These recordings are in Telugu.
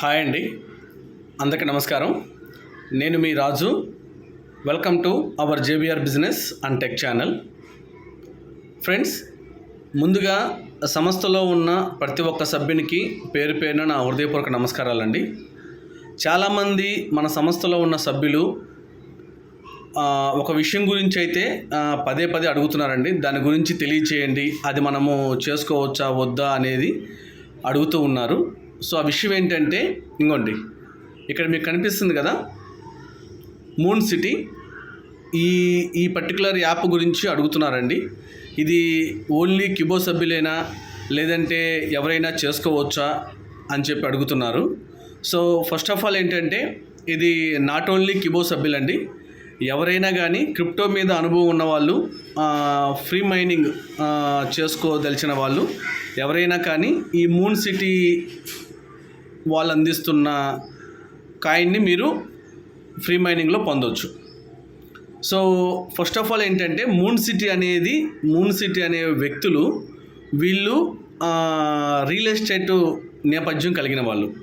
హాయ్ అండి. అందరికీ నమస్కారం. నేను మీ Raju. Welcome to our JBR business and tech channel friends ముందుగా సంస్థలో ఉన్న ప్రతి ఒక్క సభ్యునికి పేరు పేరున నా హృదయపూర్వక నమస్కారాలండి. చాలామంది మన సంస్థలో ఉన్న సభ్యులు ఒక విషయం గురించి అయితే పదే పదే అడుగుతున్నారండి. దాని గురించి తెలియచేయండి. అది మనము చేసుకోవచ్చా వద్దా అనేది అడుగుతూ ఉన్నారు. సో ఆ విషయం ఏంటంటే ఇంకోండి. ఇక్కడ మీకు కనిపిస్తుంది కదా మూన్ సిటీ ఈ ఈ పర్టికులర్ యాప్ గురించి అడుగుతున్నారండి. ఇది ఓన్లీ కిబో సభ్యులైనా లేదంటే ఎవరైనా చేసుకోవచ్చా అని చెప్పి అడుగుతున్నారు. సో ఫస్ట్ ఆఫ్ ఆల్ ఏంటంటే ఇది నాట్ ఓన్లీ కిబో సభ్యులండి ఎవరైనా కానీ క్రిప్టో మీద అనుభవం ఉన్నవాళ్ళు ఫ్రీ మైనింగ్ చేసుకోదలిచిన వాళ్ళు ఎవరైనా కానీ ఈ మూన్ సిటీ వాళ్ళు అందిస్తున్న కాయిన్ని మీరు ఫ్రీ మైనింగ్లో పొందొచ్చు. సో ఫస్ట్ ఆఫ్ ఆల్ ఏంటంటే మూన్ సిటీ అనేది మూన్ సిటీ అనే వ్యక్తులు వీళ్ళు రియల్ ఎస్టేట్ నేపథ్యం కలిగిన వాళ్ళు.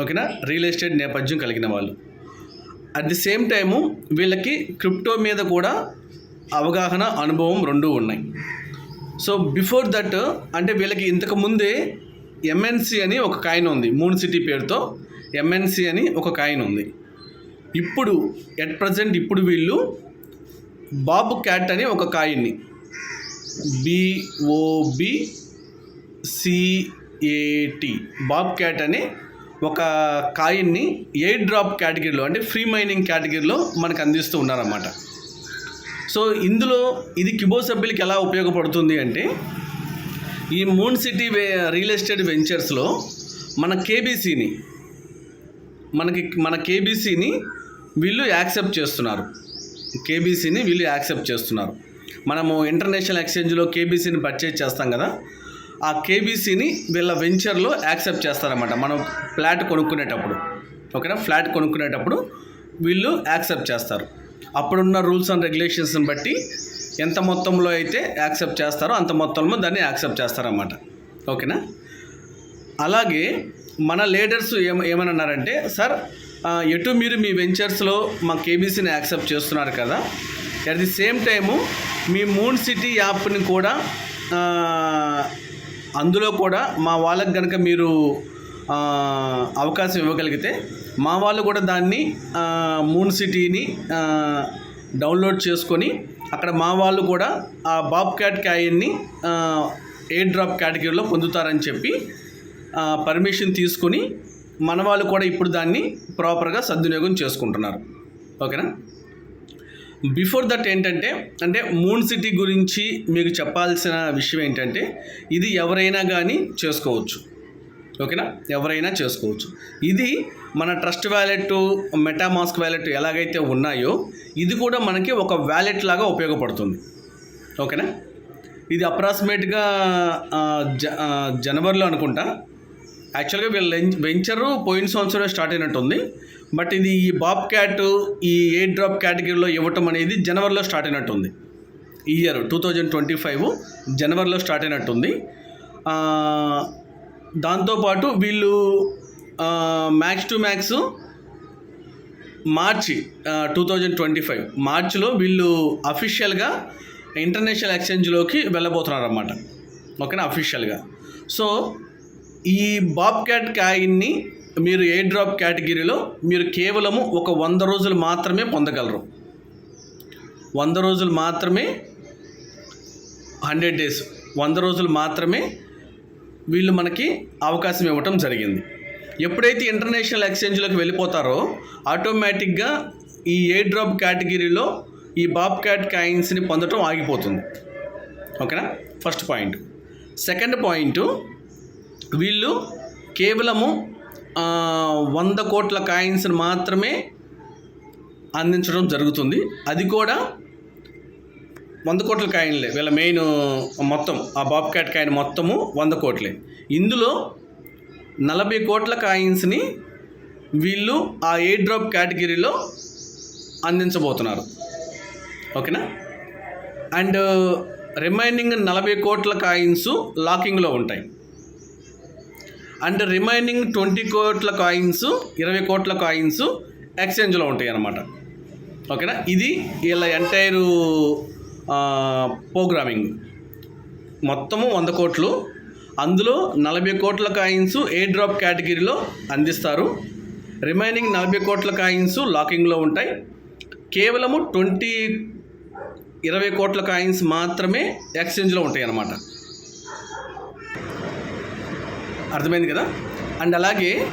ఓకేనా? రియల్ ఎస్టేట్ నేపథ్యం కలిగిన వాళ్ళు. అట్ ది సేమ్ టైము వీళ్ళకి క్రిప్టో మీద కూడా అవగాహన అనుభవం రెండూ ఉన్నాయి. సో బిఫోర్ దట్ అంటే వీళ్ళకి ఇంతకు ముందే ఎంఎన్సి అని ఒక కాయిన్ ఉంది మూన్ సిటీ పేరుతో ఎంఎన్సి అని ఒక కాయిన్ ఉంది. ఇప్పుడు ఎట్ ప్రజెంట్ ఇప్పుడు వీళ్ళు బాబు క్యాట్ అని ఒక కాయిన్ని. B O B C A T Bobcat అనే ఒక కాయిన్ని ఎయిర్ డ్రాప్ కేటగిరీలో అంటే ఫ్రీ మైనింగ్ కేటగిరీలో మనకు అందిస్తూ ఉన్నారన్నమాట. సో ఇందులో ఇది కిబో సభ్యులకి ఎలా ఉపయోగపడుతుంది అంటే ఈ మూన్ సిటీ వే రియల్ ఎస్టేట్ వెంచర్స్లో మన కేబీసీని మనకి మన కేబీసీని వీళ్ళు యాక్సెప్ట్ చేస్తున్నారు. కేబీసీని వీళ్ళు యాక్సెప్ట్ చేస్తున్నారు. మనము ఇంటర్నేషనల్ ఎక్స్చేంజ్లో కేబీసీని పర్చేజ్ చేస్తాం కదా ఆ కేబీసీని వీళ్ళ వెంచర్లో యాక్సెప్ట్ చేస్తారన్నమాట. మనం ఫ్లాట్ కొనుక్కునేటప్పుడు ఓకేనా? ఫ్లాట్ కొనుక్కునేటప్పుడు వీళ్ళు యాక్సెప్ట్ చేస్తారు. అప్పుడున్న రూల్స్ అండ్ రెగ్యులేషన్స్ని బట్టి ఎంత మొత్తంలో అయితే యాక్సెప్ట్ చేస్తారో అంత మొత్తంలో దాన్ని యాక్సెప్ట్ చేస్తారన్నమాట. ఓకేనా? అలాగే మన లీడర్స్ ఏమ ఏమన్నారంటే సార్ ఎటు మీరు మీ వెంచర్స్లో మా కేబీసీని యాక్సెప్ట్ చేస్తున్నారు కదా అట్ ది సేమ్ టైము మీ మూన్ సిటీ యాప్ని కూడా అందులో కూడా మా వాళ్ళకి కనుక మీరు అవకాశం ఇవ్వగలిగితే మా వాళ్ళు కూడా దాన్ని మూన్ సిటీని డౌన్లోడ్ చేసుకొని అక్కడ మా వాళ్ళు కూడా ఆ బాబ్ క్యాట్ క్యాయన్ని ఎయిర్ డ్రాప్ కేటగిరీలో పొందుతారని చెప్పి పర్మిషన్ తీసుకుని మన వాళ్ళు కూడా ఇప్పుడు దాన్ని ప్రాపర్గా సద్వినియోగం చేసుకుంటున్నారు. ఓకేనా? బిఫోర్ దట్ ఏంటంటే అంటే మూన్ సిటీ గురించి మీకు చెప్పాల్సిన విషయం ఏంటంటే ఇది ఎవరైనా కానీ చేసుకోవచ్చు. ఓకేనా? ఎవరైనా చేసుకోవచ్చు. ఇది మన ట్రస్ట్ వ్యాలెట్ మెటామాస్క్ వ్యాలెట్ ఎలాగైతే ఉన్నాయో ఇది కూడా మనకి ఒక వ్యాలెట్ లాగా ఉపయోగపడుతుంది. ఓకేనా? ఇది అప్రాక్సిమేట్గా జ జనవరిలో అనుకుంటా. యాక్చువల్గా వీళ్ళ వెం- వెంచరు పోయిన సంవత్సరం స్టార్ట్ అయినట్టుంది. బట్ ఇది ఈ బాబ్ క్యాట్ ఈ ఎయిట్ డ్రాప్ కేటగిరీలో ఇవ్వటం అనేది జనవరిలో స్టార్ట్ అయినట్టుంది. Year two thousand twenty five జనవరిలో స్టార్ట్ అయినట్టుంది. దాంతోపాటు వీళ్ళు max to max March two thousand twenty five మార్చిలో వీళ్ళు అఫీషియల్గా ఇంటర్నేషనల్ ఎక్స్చేంజ్లోకి వెళ్ళబోతున్నారు అన్నమాట ఓకేనా? అఫీషియల్గా. సో ఈ బాబ్ క్యాట్ కాయిన్ని మీరు ఎయిర్ డ్రాప్ కేటగిరీలో మీరు కేవలము ఒక వంద రోజులు మాత్రమే పొందగలరు. వంద రోజులు మాత్రమే హండ్రెడ్ డేస్ వంద రోజులు మాత్రమే వీళ్ళు మనకి అవకాశం ఇవ్వటం జరిగింది. ఎప్పుడైతే ఇంటర్నేషనల్ ఎక్స్చేంజ్లోకి వెళ్ళిపోతారో ఆటోమేటిక్గా ఈ ఎయిర్ డ్రాప్ కేటగిరీలో ఈ బాబ్ క్యాట్ కాయిన్స్ని పొందటం ఆగిపోతుంది. ఓకేనా? First point. సెకండ్ పాయింట్ వీళ్ళు కేవలము వంద కోట్ల కాయిన్స్ని మాత్రమే అందించడం జరుగుతుంది. అది కూడా వంద కోట్ల కాయిన్లే. వీళ్ళ మెయిన్ మొత్తం ఆ బాబ్ క్యాట్ కాయిన్ మొత్తము వంద కోట్లే. ఇందులో నలభై కోట్ల కాయిన్స్ని వీళ్ళు ఆ ఎయిర్ డ్రాప్ కేటగిరీలో అందించబోతున్నారు. ఓకేనా? అండ్ రిమైనింగ్ నలభై కోట్ల కాయిన్స్ లాకింగ్లో ఉంటాయి. అండ్ రిమైనింగ్ ట్వంటీ కోట్ల కాయిన్స్ ఇరవై కోట్ల కాయిన్స్ ఎక్స్చేంజ్లో ఉంటాయి అన్నమాట ఓకేనా? ఇది వీళ్ళ ఎంటైరు ప్రోగ్రామింగ్ మొత్తము వంద కోట్లు. అందులో నలభై కోట్ల కాయిన్స్ ఏ డ్రాప్ కేటగిరీలో అందిస్తారు? రిమైనింగ్ నలభై కోట్ల కాయిన్స్ లాకింగ్లో ఉంటాయి. కేవలము ట్వంటీ ఇరవై కోట్ల కాయిన్స్ మాత్రమే ఎక్స్చేంజ్లో ఉంటాయి అన్నమాట అర్థమైంది కదా? అండ్ అలాగే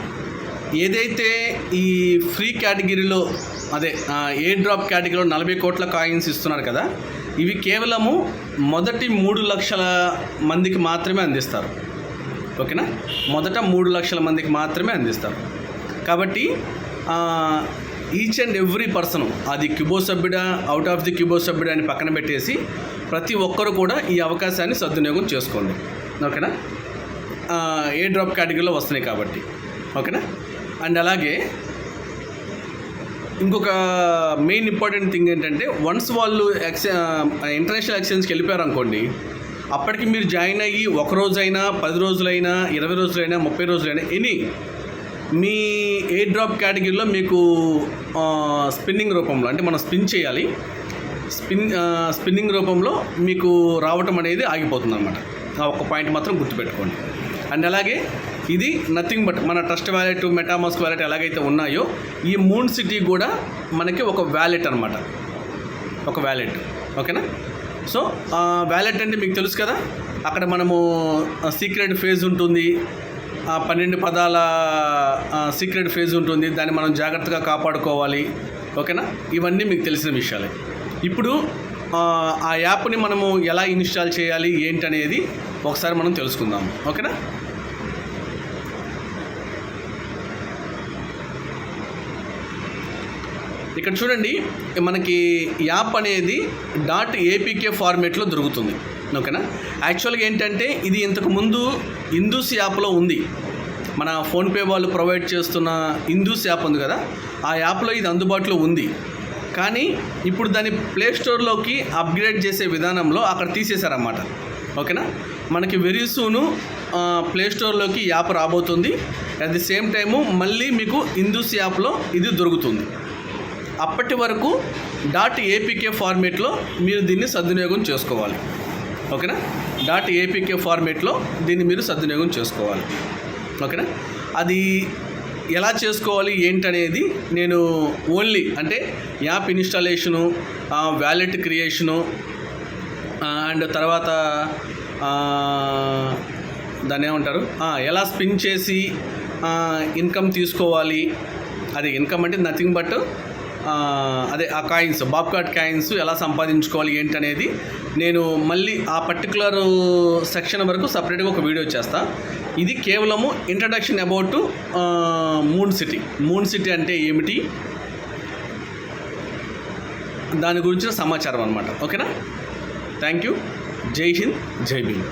ఏదైతే ఈ ఫ్రీ కేటగిరీలో అదే ఏ డ్రాప్ కేటగిరీలో నలభై కోట్ల కాయిన్స్ ఇస్తున్నారు కదా ఇవి కేవలము మొదటి మూడు లక్షల మందికి మాత్రమే అందిస్తారు. ఓకేనా? మొదట మూడు లక్షల మందికి మాత్రమే అందిస్తారు. కాబట్టి ఈచ్ అండ్ ఎవ్రీ పర్సన్ అది క్యూబో సభ్యుడా అవుట్ ఆఫ్ ది క్యూబో సభ్యుడా అని పక్కన పెట్టేసి ప్రతి ఒక్కరు కూడా ఈ అవకాశాన్ని సద్వినియోగం చేసుకోండి. ఓకేనా? ఏ డ్రాప్ కేటగిరీలో వస్తున్నాయి కాబట్టి. ఓకేనా? అండ్ అలాగే ఇంకొక మెయిన్ ఇంపార్టెంట్ థింగ్ ఏంటంటే వన్స్ వాళ్ళు ఎక్స్ ఇంటర్నేషనల్ ఎక్స్చేంజ్కి వెళ్ళిపోయారు అనుకోండి అప్పటికి మీరు జాయిన్ అయ్యి ఒక రోజైనా పది రోజులైనా ఇరవై రోజులైనా ముప్పై రోజులైనా ఎనీ మీ ఏ డ్రాప్ కేటగిరీలో మీకు స్పిన్నింగ్ రూపంలో అంటే మనం స్పిన్ చేయాలి స్పిన్ స్పిన్నింగ్ రూపంలో మీకు రావటం అనేది ఆగిపోతుంది అనమాట ఆ ఒక్క పాయింట్ మాత్రం గుర్తుపెట్టుకోండి. అండ్ అలాగే ఇది నథింగ్ బట్ మన ట్రస్ట్ వ్యాలెట్ మెటామాస్క్ వ్యాలెట్ ఎలాగైతే ఉన్నాయో ఈ మూన్ సిటీ కూడా మనకి ఒక వ్యాలెట్ అనమాట ఒక వ్యాలెట్ ఓకేనా సో వ్యాలెట్ అంటే మీకు తెలుసు కదా? అక్కడ మనము సీక్రెట్ ఫేజ్ ఉంటుంది. ఆ పన్నెండు పదాల సీక్రెట్ ఫేజ్ ఉంటుంది. దాన్ని మనం జాగ్రత్తగా కాపాడుకోవాలి. ఓకేనా ఇవన్నీ మీకు తెలిసిన విషయాలే. ఇప్పుడు ఆ, ఆ యాప్ని మనము ఎలా ఇన్స్టాల్ చేయాలి ఏంటి అనేది ఒకసారి మనం తెలుసుకుందాం. ఓకేనా ఇక్కడ చూడండి మనకి యాప్ అనేది డాట్ ఏపీకే ఫార్మేట్లో దొరుకుతుంది. ఓకేనా? యాక్చువల్గా ఏంటంటే ఇది ఇంతకు ముందు ఇందూస్ యాప్లో ఉంది. మన ఫోన్పే వాళ్ళు ప్రొవైడ్ చేస్తున్న ఇందూస్ యాప్ ఉంది కదా? ఆ యాప్లో ఇది అందుబాటులో ఉంది. కానీ ఇప్పుడు దాన్ని ప్లే స్టోర్లోకి అప్గ్రేడ్ చేసే విధానంలో అక్కడ తీసేశారన్నమాట. ఓకేనా? మనకి వెరీ సూను ప్లే స్టోర్లోకి యాప్ రాబోతుంది. అట్ ది సేమ్ టైము మళ్ళీ మీకు ఇందూస్ యాప్లో ఇది దొరుకుతుంది. అప్పటి వరకు డాట్ ఏపీకే ఫార్మేట్లో మీరు దీన్ని సద్వినియోగం చేసుకోవాలి. ఓకేనా? డాట్ ఏపీకే ఫార్మేట్లో దీన్ని మీరు సద్వినియోగం చేసుకోవాలి. ఓకేనా? అది ఎలా చేసుకోవాలి ఏంటనేది నేను ఓన్లీ అంటే app installation wallet creation and తర్వాత దాన్ని ఏమంటారు? ఎలా స్పిన్ చేసి ఇన్కమ్ తీసుకోవాలి. అది ఇన్కమ్ అంటే నథింగ్ బట్ అదే ఆ కాయిన్స్ బాబ్కాట్ కాయిన్స్ ఎలా సంపాదించుకోవాలి ఏంటనేది నేను మళ్ళీ ఆ పర్టికులర్ సెక్షన్ వరకు సపరేట్గా ఒక వీడియో చేస్తా. ఇది కేవలము introduction about moon city moon city అంటే ఏమిటి? దాని గురించిన సమాచారం అనమాట ఓకేనా? థ్యాంక్ యూ జై హింద్. జై భీమ్.